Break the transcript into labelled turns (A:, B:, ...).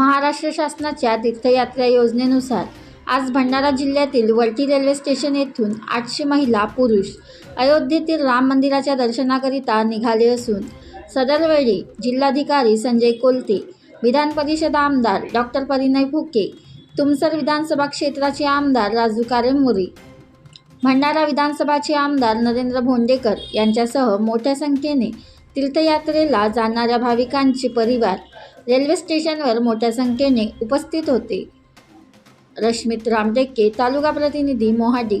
A: महाराष्ट्र शासनाच्या तीर्थयात्रा योजनेनुसार आज भंडारा जिल्ह्यातील वलटी रेल्वे स्टेशन येथून आठशे महिला पुरुष अयोध्येतील राम मंदिराच्या दर्शनाकरिता निघाले असून सदरवेळी जिल्हाधिकारी संजय कोलते विधान परिषद आमदार डॉक्टर परिणय फुके तुमसर विधानसभा क्षेत्राचे आमदार राजू कारेमोरे भंडारा विधानसभाचे आमदार नरेंद्र भोंडेकर यांच्यासह मोठ्या संख्येने तीर्थयात्रेला जाणाऱ्या भाविकांचे परिवार रेल्वे स्टेशनवर मोठ्या संख्येने उपस्थित होते. रश्मित रामटेके तालुका प्रतिनिधी मोहाडी